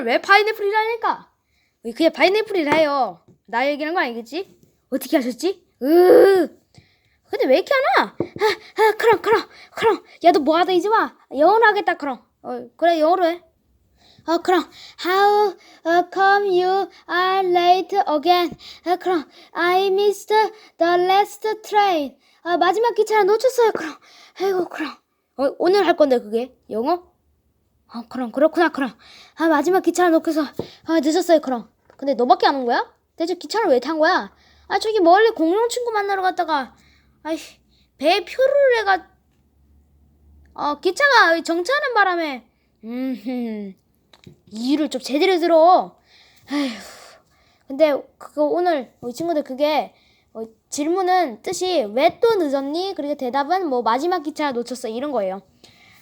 오늘 왜 파인애플이라 니까? 왜 그게 파인애플이라요? 나 얘기하는 거 아니겠지? 어떻게 하셨지? 으. 근데 왜 이렇게 하나? 아, 아, 그럼, 그럼, 그럼. 야, 너 뭐 하다 이제 와. 영어로 하겠다, 그럼. 어, 그래, 영어로 해. 어, 그럼. How uh, come you are late again? 아, 그럼. I missed the last train. 아, 마지막 기차를 놓쳤어요, 그럼. 아이고, 그럼. 어, 오늘 할 건데, 그게. 영어? 아, 그럼, 그렇구나, 그럼. 아, 마지막 기차를 놓쳐서, 아, 늦었어요, 그럼. 근데 너밖에 안 온 거야? 대체 기차를 왜 탄 거야? 아, 저기 멀리 공룡 친구 만나러 갔다가, 아이, 배에 표를 해가, 어, 기차가 정차하는 바람에, 음, 이유를 좀 제대로 들어. 아휴. 근데 그거 오늘 우리 친구들 그게 어, 질문은 뜻이 왜 또 늦었니? 그리고 대답은 뭐 마지막 기차 놓쳤어 이런 거예요.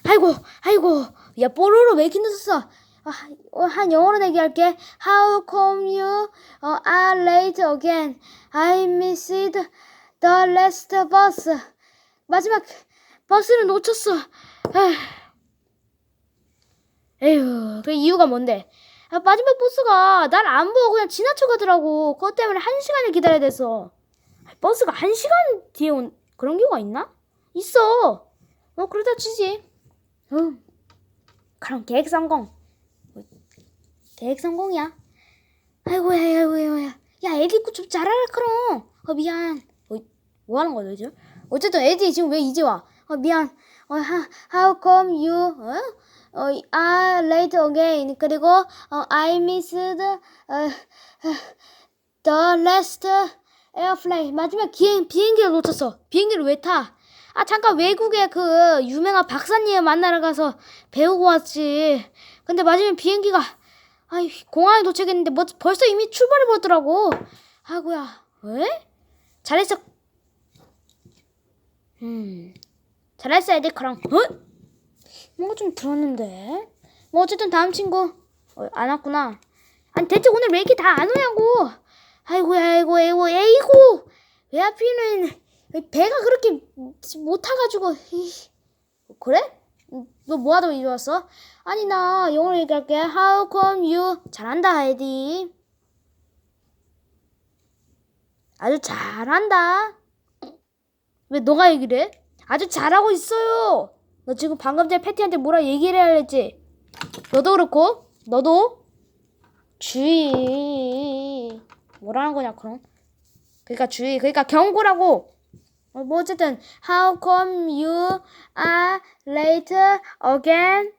아이고, 아이고, 야 뽀로로 왜 이렇게 늦었어? 아, 어, 한 영어로 얘기할게. How come you uh, are late again? I missed the last bus. 마지막 버스를 놓쳤어. 아. 에휴, 그 이유가 뭔데? 아, 마지막 버스가 날 안 보고 그냥 지나쳐 가더라고. 그것 때문에 한 시간을 기다려야 돼서. 아, 버스가 한 시간 뒤에 온 그런 경우가 있나? 있어. 어, 그러다 치지. 응. 그럼 계획 성공. 어, 계획 성공이야. 아이고, 아이고, 아이고, 야, 야, 애기 좀 잘하라, 그럼. 어, 미안. 어, 뭐 하는 거야, 도대체? 어쨌든 애기 지금 왜 이제 와? 어, 미안. 어, how, come you, 어? 어, are late again. 그리고, 어, I missed, 어, the last airplane. 마지막 비행, 비행기를 놓쳤어. 비행기를 왜 타? 아, 잠깐 외국에 그 유명한 박사님 만나러 가서 배우고 왔지. 근데 마지막 비행기가, 아이, 공항에 도착했는데 뭐 벌써 이미 출발해 버렸더라고. 아이고야, 왜? 잘했어. 음, 잘했어, 애들, 그럼. 어? 뭔가 좀 들었는데. 뭐 어쨌든 다음 친구 어, 안 왔구나. 아니 대체 오늘 왜 이렇게 다 안 오냐고. 아이고 아이고 아이고 아이고 왜 하필이면 배가 그렇게 못 타가지고 이, 그래? 너 뭐하다 이리 왔어? 아니 나 영어로 얘기할게. How come you 잘한다 에디. 아주 잘한다. 왜 너가 얘기를 해? 아주 잘하고 있어요. 너 지금 방금 전에 패티한테 뭐라 얘기를 해야 했지? 너도 그렇고 너도 주의 뭐라는 거냐 그럼 그러니까 주의 그러니까 경고라고 어, 뭐 어쨌든 How come you are late again?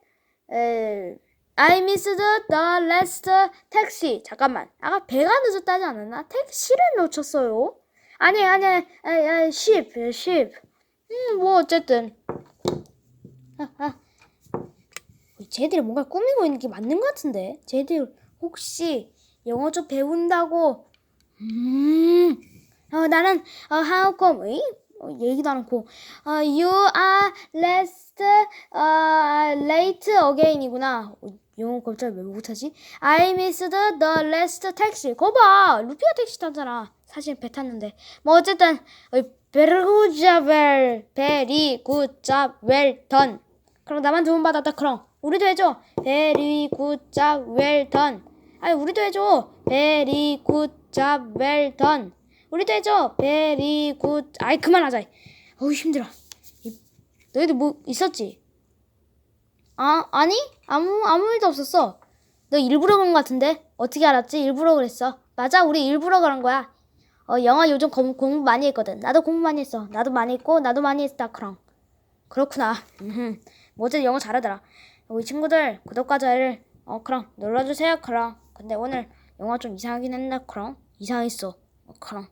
에, I missed the last taxi 잠깐만 아까 배가 늦었다지 않았나? 택시를 놓쳤어요 아니 아니 아니, 아니 ship ship 음뭐 어쨌든 아, 쟤들이 뭔가 꾸미고 있는 게 맞는 것 같은데. 쟤들 혹시 영어 좀 배운다고? 음, 어, 나는 어, how come? 에이? 어, 얘기도 안 하고 어, you are last, 어, late again이구나. 어, 영어 갑자기 왜 못하지? I missed the last taxi. 거 봐, 루피가 택시 타잖아. 사실 배 탔는데. 뭐 어쨌든 어, well done. 그럼 나만 도움 받았다 그럼 우리도 해줘 done 아니 우리도 해줘 done 우리도 해줘 very good 아이 그만하자 어우 힘들어 이- 너희들 뭐 있었지? 아 아니 아무 아무 일도 없었어 너 일부러 그런 거 같은데 어떻게 알았지? 일부러 그랬어 맞아 우리 일부러 그런 거야 어 영어 요즘 공, 공부 많이 했거든 나도 공부 많이 했어 나도 많이 했고 나도 많이 했다 그럼 그렇구나. 어쨌든 영어 잘하더라. 우리 친구들 구독과 좋아요를 어 그럼 눌러주세요. 그럼. 근데 오늘 영어 좀 이상하긴 했나? 그럼 이상했어. 어, 그럼.